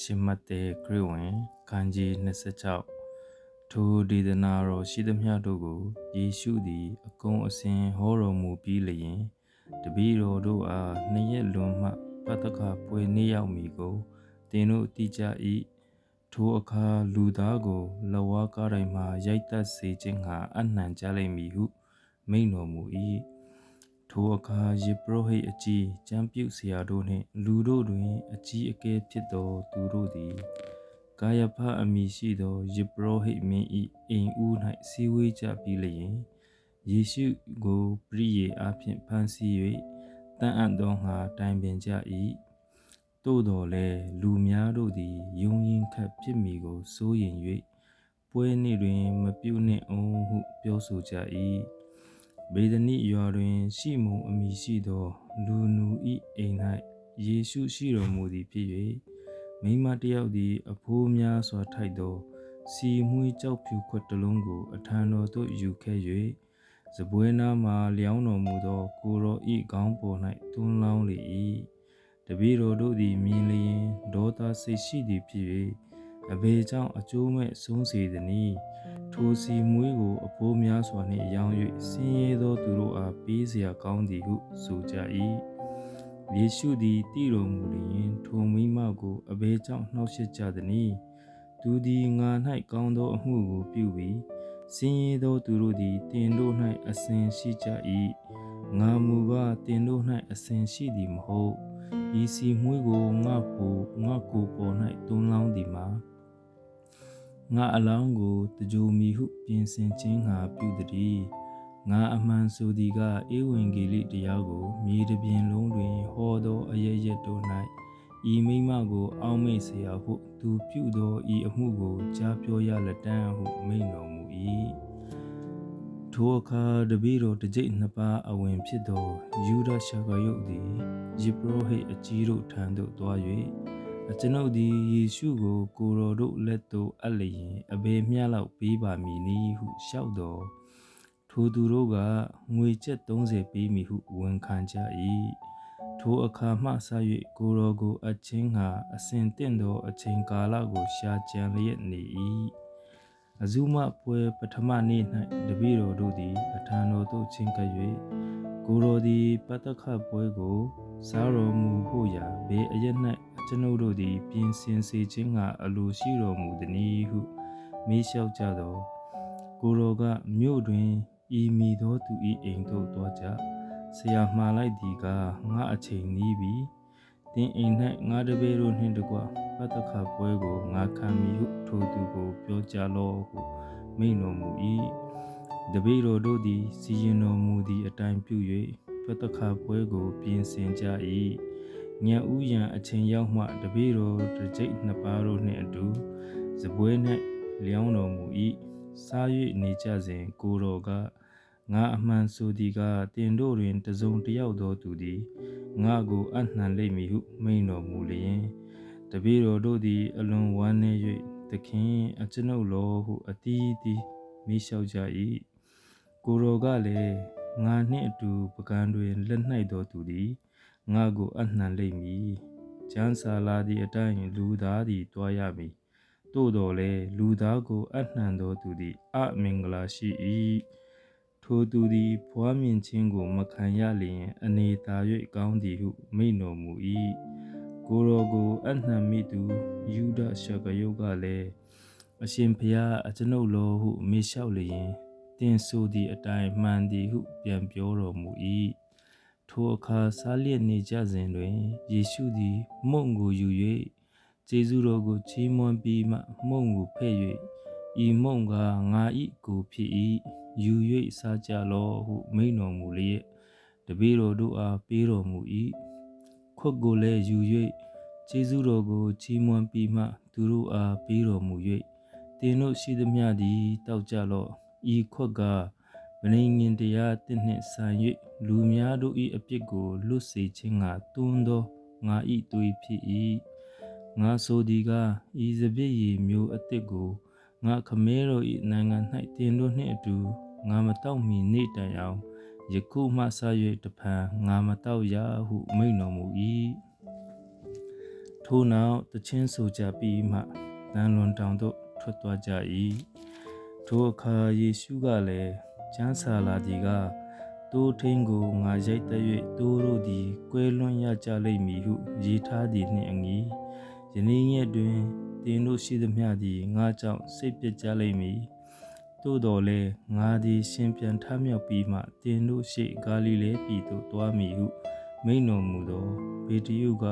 ရှင်မတ်တဲ့ခရစ်ဝင်ခန်းကြီး26ထိုဒေသနာတော်ရှိသမျှတို့ကိုယေရှုသည် အကုန်အစင်ဟောတော်မူပြီးလျင်တပည့်တော်တို့အားနှစ်ရက်လွန်မှပတ္တကပွဲနေရောက်မီကိုသင်တို့သိကြ၏ထိုအခါလူသားကိုလဝါကားတိုင်းမှရိုက်တက်စေခြင်းဟာအနှံကြလိမ့်မည်ဟုမိန့်တော်မူ၏ ထိုအခါယေဘရဟိတ်အကြီးကျမ်းပြုဆရာတို့နှင့် လူတို့တွင် အကြီးအကဲဖြစ်သောသူတို့သည်ကာယဖအမိရှိသောယေဘရဟိတ်မင်း၏အိမ်ဦး၌စီဝေးကြပြီးလျင်ယေရှုကိုပရိယေအားဖြင့်ဖန်ဆီး၍တန်အံ့သောငါတိုင်ပင်ကြ၏သို့တော်လည်းလူများတို့သည်ယုံရင်ခတ်ဖြစ်မိကိုစိုးရင်၍ပွဲနေ့တွင် မပြုနှင့်အောင်ဟုပြောဆိုကြ၏ ဘေဒနိရွာတွင် ရှိမုန်အမိရှိသော လူနူ၏အိမ်၌ယေရှုရှိတော်မူသည်ဖြစ်၍မိမတယောက်သည် အဖိုးများစွာထိုက်သော စီမွှေးကြောက်ဖြူခွက်တစ်လုံးကို အထံတော်သို့ယူခဲ့၍စပွဲနားမှလျောင်းတော်မူသော ကိုရောဤခေါင်းပေါ်၌တွန်းလောင်းလေ၏တပည့်တော်တို့သည်မြင်လျင်ဒေါသစိတ်ရှိသည်ဖြစ်၍အဘေကြောင့်အကျိုးမဲ့ဆုံးစေသည်နီ ထိုစီမွေးကိုအဖိုးများစွာနှင့်ရောင်း၍ဆင်းရဲသောသူတို့အားပေးเสียကောင်းသည်ဟုဆိုကြ၏ယေရှုသည်တည်တော်မူလျင်ထိုမိမကိုအဘေကြောင့်နှောက်ယှက်ကြသည်နီသူသည်ငါ၌ကောင်းသောအမှုကိုပြုပြီးဆင်းရဲသောသူတို့သည်တင်တို့၌အစဉ်ရှိကြ၏ငါမူကားတင်တို့၌အစဉ်ရှိသည်မဟုတ်ဤစီမွေးကိုငါကိုငါကိုပေါ်၌တွန်းလောင်းသည်မှာ ငါအလောင်းကိုတကြိုမီဟုပြင်ဆင်ခြင်းငါပြုသည်ငါအမှန်ဆိုသည်ကဧဝံဂေလိတရားကိုမြေတပြင်လုံးတွင် ဟောသောအရရက်တို့၌ဤမိမကိုအောက်မေ့เสียဟုသူပြုသောဤအမှုကိုကြားပြောရလက်တန်းဟုမိန့်တော်မူ၏ထိုအခါတပည့်တော်တစ်ကြိမ်နှစ်ပါးအဝင်ဖြစ်သောယူဒရှာဂယုတ်သည်ယေဘရဟိတ်အကြီးတို့ထံသို့သွား၍အ ကျွန်ုပ်သည်ယေရှုကို ကိုတော်တို့လက်သို့အပ်လျင်အဘယ်မျှလောက်ပေးပါမည်နည်းဟုလျှောက်တော်ထိုသူတို့ကငွေကျပ်30ပေးမည်ဟုဝန်ခံကြ၏ထိုအခါမှစ၍ကိုတော်ကိုအချင်းဟာအစဉ်တင့်သောအချိန်ကာလကိုရှာကြံလျက်နေ၏အဇုမပွဲပထမနေ့၌တပည့်တော်တို့သည် အထံတော်သို့ချင်းကပ်၍ကိုတော်သည်ပတ္တခပွဲကို စားတော်မူဖို့ရာဘေးအရ၌ကျွန်ုပ်တို့သည်ပြင်ဆင်စေခြင်းကအလိုရှိတော်မူသည်ဟုမေးလျှောက်ကြသောကိုတော်ကမြို့တွင်ဤမိသောသူ၏အိမ်သို့သွားကြဆရာမှားလိုက်သည်ကငါအချိန်နီးပြီတင်းအိမ်၌ငါတပည့်တို့နှင့်တကွပတ္တခပွဲကိုငါခံမည်ဟုထိုသူကိုပြောကြလောဟုမိန့်တော်မူ၏တပည့်တော်တို့သည်စီရင်တော်မူသည့်အတိုင်းပြု၍ ပတ္တခပွဲကို ပြင်ဆင်ကြ၏ညဥ်ရန်အချိန်ရောက်မှတပည့်တော်တစ်ကြိတ်နှစ်ပါးတို့နှင့်အတူစပွဲ၌လျောင်းတော်မူ၏စား၍နေကြစဉ်ကိုတော်ကငါအမှန်ဆိုသည်ကတင်တို့တွင်တစုံတစ်ယောက်သောသူသည်ငါကိုအနှံလိမ့်မည်ဟုမိန်တော်မူလျင်တပည့်တော်တို့သည် အလွန်ဝမ်းနည်း၍သခင်အကျွန်ုပ်လောဟုအတီးတီးမိလျှောက်ကြ၏ကိုတော်ကလည်း ငါနှင့်အတူပကံတွင်လက်၌သောသူသည်ငါကိုအနှံလိမ့်မည်ကျမ်းစာလာသည့်အတိုင်းလူသားသည်တွားရမည်သို့တော်လည်းလူသားကိုအနှံသောသူသည်အမင်္ဂလာရှိ၏ထိုသူသည်ဘွားမြင်ခြင်းကိုမခံရလျင် အနေသာ၍ကောင်းသည်ဟု မိန့်တော်မူ၏ကိုရောကိုအနှံမိသူယူဒရှကယုတ်ကလည်းအရှင်ဖျားအကျွန်ုပ်လောဟုမေလျှောက်လျင် တင်ဆိုသည့်အတိုင်းမှန်သည်ဟု ပြန်ပြောတော်မူ၏ထိုအခါစားလျက်နေကြစဉ်တွင်ယေရှုသည် မုံကိုယူ၍ကျေးဇူးတော်ကိုချီးမွမ်းပြီးမှမုံကိုဖဲ့၍ဤမုံကငါ၏ကိုဖြစ်၏ယူ၍စားကြလောဟုမိန့်တော်မူလျက်တပည့်တော်တို့အားပေးတော်မူ၏ခွက်ကိုလည်းယူ၍ကျေးဇူးတော်ကိုချီးမွမ်းပြီးမှ သူတို့အားပေးတော်မူ၍တင်တို့ရှိသမျှသည်တောက်ကြလော့ ဤခွက်ကမနေငင်တရားတင့်နှင့်ဆိုင်၍လူများတို့၏အပြစ်ကိုလွတ်စေခြင်းငါတွန်းသောငါ၏သွေးဖြစ်၏ငါဆိုသည်ကဤစပြည့်ရည်မျိုးအသစ်ကိုငါခမဲတော်၏နိုင်ငံ၌တင်တို့နှင့်အတူငါမတောက်မီနေ့တိုင်အောင်ယခုမှစ၍တဖန်ငါမတောက်ရဟုမိန့်တော်မူ၏ထို့နောက်တချင်းဆိုကြပြီးမှနန်းလွန်တောင်သို့ထွက်သွားကြ၏ ထိုအခါယေရှုကလည်းကျမ်းစာလာသည်ကတိုးထင်းကိုငါရိုက်တက်၍တိုးတို့သည်ကွဲလွန်ရကြလိမ့်မည်ဟုရေးထားသည်နှင့်အညီယနေ့ရက်တွင်တင်တို့ရှိသမျှသည်ငါကြောင့်စိတ်ပြစ်ကြလိမ့်မည်သို့တော်လည်းငါသည်ရှင်ပြန်ထမြောက်ပြီးမှတင်တို့ရှိဂါလိလဲပြည်သို့တွားမည်ဟုမိန်တော်မူသောဘေတယုက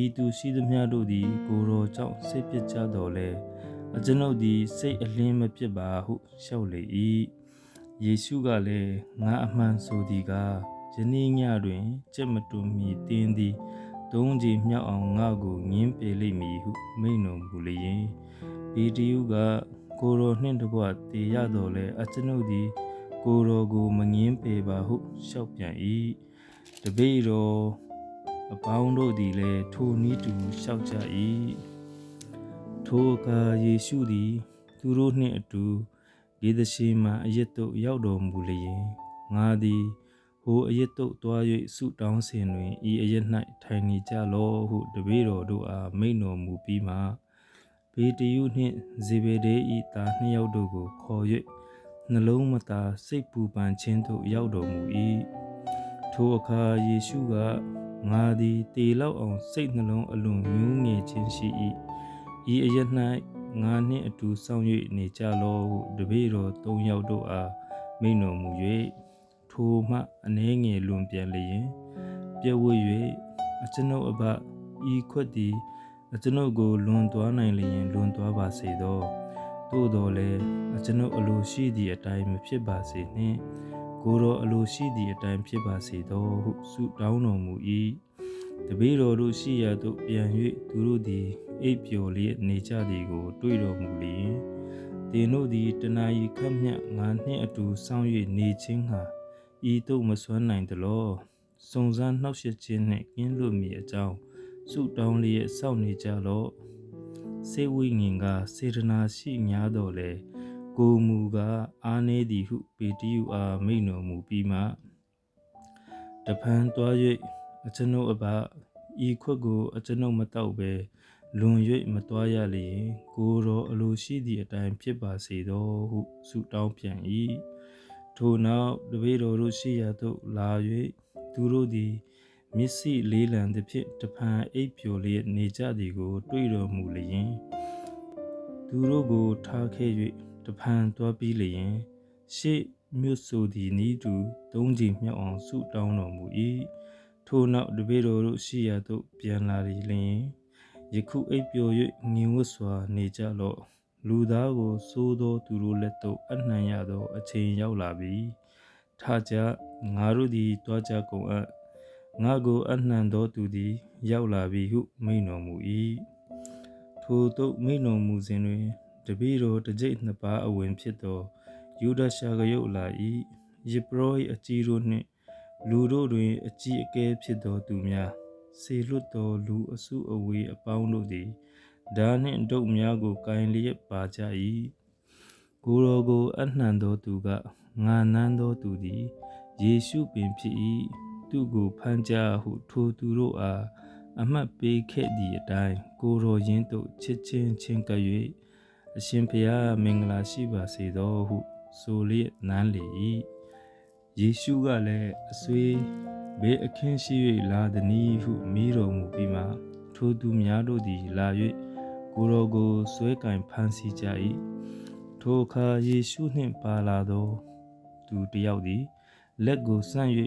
ဤသူရှိသမျှတို့သည်ကိုယ်တော်ကြောင့်စိတ်ပြစ်ကြတော်လဲ အကျွန်ုပ်သည်စိတ်အလင်းမဖြစ်ပါဟုလျှောက်လေ၏ယေရှုကလည်းငါအမှန်ဆိုသည်ကားယနေ့ညတွင်ကြက်မတွမီတင်းသည်သုံးကြီးမြောက်အောင်ငါကိုငင်းပေလိမ့်မည်ဟုမိန်တော်မူလျင်ဘေတယုကကိုယ်တော်နှင့်တကွတည်ရတော်လဲအကျွန်ုပ်သည်ကိုယ်တော်ကိုမငင်းပေပါဟုလျှောက်ပြန်၏တပိတော်အပေါင်းတို့သည်လည်းထိုနည်းတူလျှောက်ကြ၏ ထိုအခါယေရှုသည် သူတို့နှင့်အတူဒေသရှိမှအရစ်တို့ရောက်တော်မူလျင်ငါသည်ဟိုအရစ်တို့တွား၍ဆုတောင်းစဉ်တွင်ဤအရစ်၌ထိုင်နေကြလောဟုတပည့်တော်တို့အားမိန့်တော်မူပြီးမှဘေတယုနှင့်ဇေဘေဒဲဤသားနှစ်ယောက်တို့ကိုခေါ်၍နှလုံးမသာစိတ်ပူပန်ခြင်းသို့ရောက်တော်မူ၏ထိုအခါယေရှုကငါသည်တေလောက်အောင်စိတ်နှလုံးအလွန်ညှိုးငယ်ခြင်းရှိ၏ ဤအရ၌ငါနှင့်အတူဆောင်၍နေကြလောဟုတပည့်တော်၃ယောက်တို့အားမိန့်တော်မူ၍ထိုမှအနှဲငယ်လွန်ပြန်လျင်ပြည့်ဝ၍အကျွန်ုပ်အဘဤခွက်သည်အကျွန်ုပ်ကိုလွန်သွားနိုင်လျင်လွန်သွားပါစေသောသို့တော်လည်းအကျွန်ုပ်အလိုရှိသည့်အတိုင်းမဖြစ်ပါစေနှင့်ကိုယ်တော်အလိုရှိသည့်အတိုင်းဖြစ်ပါစေသောဟုဆုတောင်းတော်မူ၏ တပည့်တော်တို့ရှိရာသို့ပြန်၍သူတို့သည်အိပ်ပျော်လျက်နေကြသည်ကို တွေ့တော်မူလျင်တင်တို့သည်တနာရီခတ်မြတ်ငါနှင့်အတူစောင့်၍နေခြင်းဟာဤသို့မစွမ်းနိုင်သလောစုံစမ်းနှောက်ယှက်ခြင်းနှင့်ကင်းလွတ်မည်အကြောင်းဆုတောင်းလျက်စောင့်နေကြလော့စေဝိငင်ကစေတနာရှိများတော်လေကိုမူကအာနေသည်ဟုပေတရုအားမိန့်တော်မူပြီးမှတဖန်တွား၍ အကျွန်ုပ်အဘဤခွက်ကိုအကျွန်ုပ်မတောက်ပဲလွန်၍မတွားရလျင်ကိုတော်အလိုရှိသည့်အတိုင်းဖြစ်ပါစေသောဟုဆုတောင်းပြန်၏ထိုနောက်တပည့်တော်တို့ရှိရာသို့လာ၍သူတို့သည်မျက်စိလေးလံသည်ဖြင့်တဖန်အိပ်ပျော်လျက်နေကြသည်ကို တွေ့တော်မူလျင်သူတို့ကိုထားခဲ့၍တဖန်တွားပြီးလျင်ရှေ့မြို့ဆိုသည်နီးတူသုံးချိန်မြောက်အောင်ဆုတောင်းတော်မူ၏ ထိုနောက်တပည့်တော်တို့ရှိရာသို့ပြန်လာလျင်ယခုအိပ်ပျော်၍ငြိမ်ဝတ်စွာနေကြလော့လူသားကိုစိုးသောသူတို့လက်သို့အနှံရသော အချိန်ရောက်လာပြီထကြငါတို့သည်တွားကြကုန်အပ်ငါကိုအနှံသောသူသည် ရောက်လာပြီဟု မိန့်တော်မူ၏ထိုသို့မိန့်တော်မူစဉ်တွင်တပည့်တော်တစ်ကြိမ်နှစ်ပါးအဝင်ဖြစ်သောယူဒရှာကယုတ်လာ၏ယေဘရောဟိအကြီးတို့နှင့် လူတို့တွင်အကြီးအကဲဖြစ်သောသူများစေလွတ်သောလူအစုအဝေးအပေါင်းတို့သည်ဓာနှင့်ဒုတ်များကိုကင်လျက်ပါကြ၏ကိုယ်တော်ကိုအနှံသောသူကငါနမ်းသောသူသည်ယေရှုပင်ဖြစ်၏သူကိုဖမ်းကြဟုထိုသူတို့အားအမှတ်ပေးခဲ့သည့်အတိုင်းကိုတော်ရင်းတို့ချစ်ချင်းချင်းကပ်၍အရှင်ဖျားမင်္ဂလာရှိပါစေသောဟုဆိုလျက်နမ်းလေ၏ ယေရှုကလည်းအဆွေဘေးအခင်းရှိ၍လာသည်ဟုမိတော်မူပြီးမှထိုသူများတို့သည်လာ၍ကိုတော်ကိုဆွဲကင်ဖမ်းဆီးကြ၏ထိုအခါယေရှုနှင့်ပါလာသောသူတယောက်သည်လက်ကိုဆန့်၍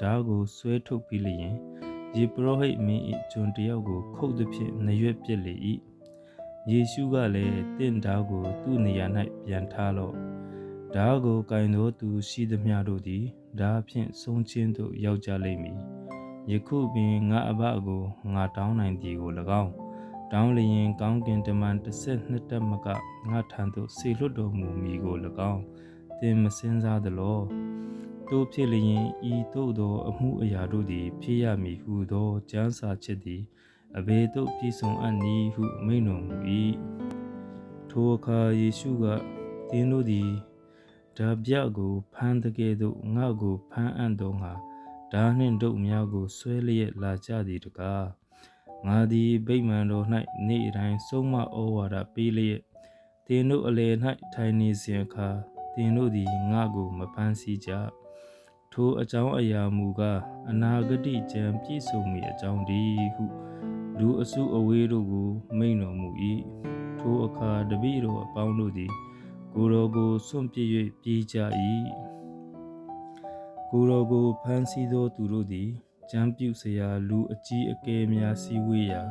ဓာကိုဆွဲထုတ်ပြီးလျင်ယေပရောဟိတ်မင်း၏ကျွန်တယောက်ကို ခုတ်သည်ဖြင့်နရွက်ပြစ်လေ၏ယေရှုကလည်းတင့်ဓာကို သူ့နေရာ၌ပြန်ထားလော့ ဓာကိုကင်သောသူရှိသမျှတို့သည်ဓာဖြင့်ဆုံးချင်းသို့ရောက်ကြလိမ့်မည်ယခုပင်ငါအဘကိုငါတောင်းနိုင်သည်ကို၎င်းတောင်းလျင်ကောင်းကင်တမန်တစ်ဆက်နှစ်တက်မကငါထံသို့ဆေလွတ်တော်မူမည်ကို၎င်းသင်မစင်စားသလောတို့ဖြစ်လျင်ဤသို့သောအမှုအရာတို့သည် ဖြစ်ရမည်ဟုသောကျမ်းစာချက်သည်အဘယ်သို့ပြည့်စုံအပ်နည်းဟုမိန့်တော်မူ၏ထိုအခါယေရှုကသင်တို့သည် ဓာပြကိုဖမ်းတကယ်သို့ငါ့ကိုဖမ်းအံ့သောငါဓာနှင့်ဒုတ်များကိုဆွဲလျက်လာကြသည်တကားငငါသည်ဗိမာန်တော်၌နေ့တိုင်းဆုံးမဩဝါဒပေးလျက်သင်တို့အလယ်၌ထိုင်နေစဉ်အခါသင်တို့သည်ငါကိုမပန်းစည်းကြထိုအကြောင်းအရာမူကားအနာဂတိကြံပြည့်စုံမည်အကြောင်းတည်းဟုလူအစုအဝေးတို့ကိုမိန်တော်မူ၏ထိုအခါတပည့်တော်အပေါင်းတို့သည် ကိုယ်တော်ကိုစွန့်ပစ်၍ပြေးကြ၏ကိုယ်တော်ကိုဖမ်းဆီးသောသူတို့သည်ကျမ်းပြုစရာလူအကြီးအကဲများစည်းဝေးရာ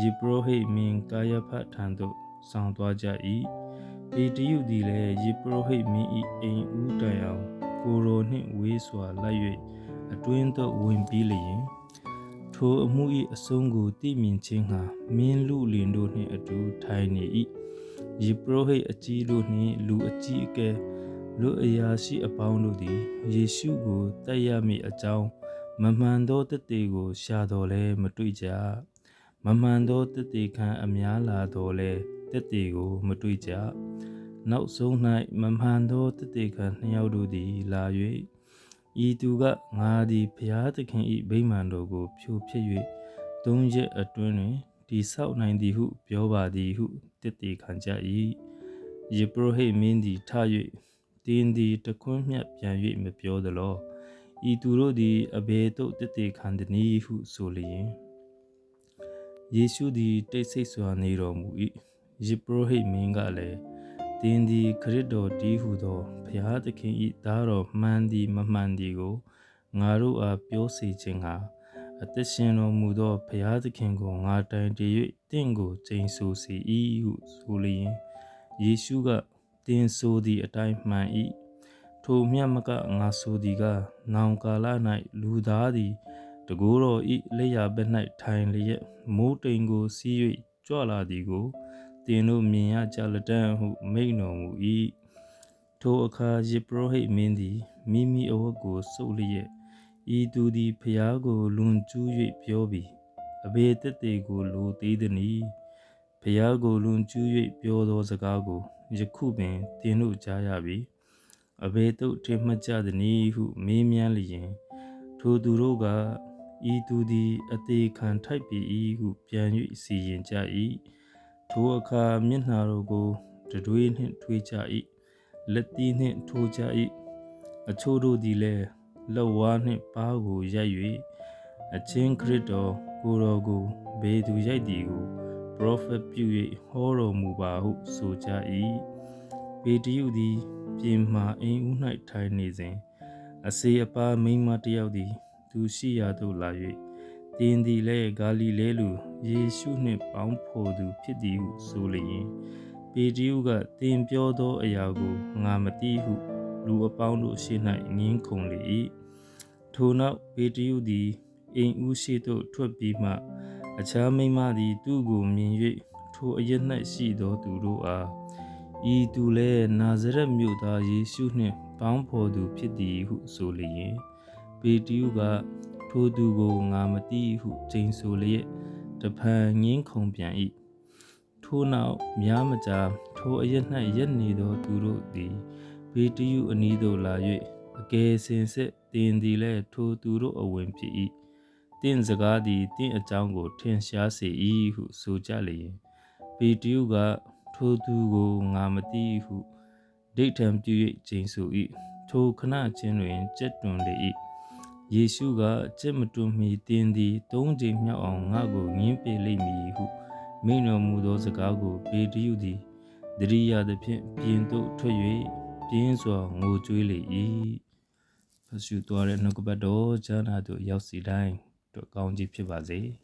ယေဘရဟိတ်မင်းကာယဖတ်ထံသို့ဆောင်သွားကြ၏ပေတရုသည်လည်းယေဘရဟိတ်မင်း၏အိမ်ဦးတိုင်အောင်ကိုယ်တော်နှင့်ဝေးစွာလိုက်၍အတွင်းသို့ဝင်ပြီးလျင်ထိုအမှု၏အဆုံးကိုသိမြင်ခြင်းဟာမင်းလူလင်တို့နှင့်အတူထိုင်နေ၏ ယေဘရဟိတ်အကြီးတို့နှင့်လူအကြီးအကဲလူအရာရှိအပေါင်းတို့သည်ယေရှုကိုတတ်ရမည့်အကြောင်းမမှန်သောတသက်ကို ရှာတော်လဲမတွေ့ကြမမှန်သောတသက်ခံအများလာတော်လဲတသက်ကို မတွေ့ကြနောက်ဆုံး၌မမှန်သောတသက်ခံနှစ်ယောက်တို့သည်လာ၍ဤသူကငါသည်ဘုရားသခင်၏ဗိမာန်တော်ကိုဖြိုဖျက်၍သုံးရက်အတွင်းတွင် ဒီဆောက်နိုင်သည်ဟု ပြောပါသည်ဟုတည်တည်ခံကြ၏ယေဘရဟိမင်းသည်ထ၍တင်းသည်တခွန်းမြတ်ပြန်၍မပြောသလောဤသူတို့သည်အဘယ်သို့တည်တည်ခံသည်နည်းဟုဆိုလျင်ယေရှုသည်တိတ်ဆိတ်စွာနေတော်မူ၏ယေဘရဟိမင်းကလည်းတင်းသည်ခရစ်တော်တည်းဟုသောဘုရားသခင်၏သားတော်မှန်သည်မမှန်သည်ကိုငါတို့အားပြောစေခြင်းဟာ အသက်ရှင်တော်မူသောဘုရားသခင်ကိုငါတိုင်တည်၍တင့်ကိုကျိန်ဆိုစေ၏ဟုဆိုလျင်ယေရှုကတင်းဆိုသည့်အတိုင်းမှန်၏ထိုမြတ်မကငါဆိုသည်ကနောင်ကာလ၌လူသားသည်တကိုးတော်ဤလက်ရဘက်၌ထိုင်လျက်မိုးတိမ်ကိုစီး၍ကြွလာသည်ကိုတင်တို့မြင်ရကြလတံဟုမိန်တော်မူ၏ထိုအခါယေဘရဟိတ်မင်းသည်မိမိအဝတ်ကိုစုပ်လျက် ဤသူသည်ဖျားကိုလွန်ကျူး၍ပြောပြီးအဘေတက်တေကိုလိုသေးသည်။ဖျားကိုလွန်ကျူး၍ပြောသောစကားကိုယခုပင်တင်တို့ကြားရပြီ။အဘေတုတ်ထင်မှတ်ကြသည်ဟုမေးမြန်းလျင်ထိုသူတို့ကဤသူသည်အသေးခံထိုက်ပြီဟုပြန်၍စီရင်ကြ၏။ထိုအခါမျက်နှာတို့ကိုတတွေးနှင့်ထွေးကြ၏။လက်သီးနှင့်ထိုးကြ၏။အချို့တို့သည်လည်း လက်ဝါးနှင့်ပါးကိုရိုက်၍အချင်းခရစ်တော်ကိုတော်ကိုဘေသူရိုက်သည်ကိုပရောဖက်ပြု၍ဟောတော်မူပါဟုဆိုကြ၏ပေတရုသည် ပြင်မာအိမ်ဦး၌ထိုင်နေစဉ်အစေအပါမိန်းမတယောက်သည် သူရှိရာသို့လာ၍တင်းသည်လည်းဂါလိလဲလူယေရှုနှင့်ပေါင်းဖော်သူဖြစ်သည်ဟုဆိုလျင်ပေတရုကတင်ပြောသောအရာကိုငါမသိဟု လူအပေါင်းတို့ရှေ့၌ငင်းခုန်လေ၏ထိုနောက်ပေတရုသည်အိမ်ဦးရှိသို့ထွက်ပြီးမှ အခြားမိန်းမသည် သူ့ကိုမြင်၍ထိုအရ၌ရှိသောသူတို့အားဤသူလည်းနာဇရက်မြို့သားယေရှုနှင့်ပေါင်းဖော်သူဖြစ်သည်ဟုဆိုလျင်ပေတရုကထိုသူကိုငါမသိဟုကျိန်ဆိုလျက်တဖန်ငင်းခုန်ပြန်၏ထိုနောက်များမကြာထိုအရ၌ရက်နေသောသူတို့သည် ဘေတယုအနီးသို့လာ၍အကယ်စင်စစ်တင်သည်လည်းထိုသူတို့အဝင်ဖြစ်၏တင့်စကားသည်တင့်အကြောင်းကိုထင်ရှားစေ၏ဟုဆိုကြလျင်ဘေတယုကထိုသူကိုငါမသိဟုဒိဋ္ဌံပြု၍ကျိန်ဆို၏ထိုခဏချင်းတွင်ကြက်တွန်လေ၏ယေရှုကကြက်မတွန်မီတင်းသည်သုံးချိန်မြောက်အောင်ငါ့ကိုငင်းပေလိမ့်မည်ဟုမိန်တော်မူသောစကားကိုဘေတယုသည်တရိယာသဖြင့်ပြင်သို့ထွက်၍ ပြင်းစွာငိုကြွေးလေ၏ဖရှုသွားတဲ့နှုတ်ကပတ်တော်ဂျာနာတို့ရောက်စီတိုင်းတို့ကောင်းကြီးဖြစ်ပါစေ။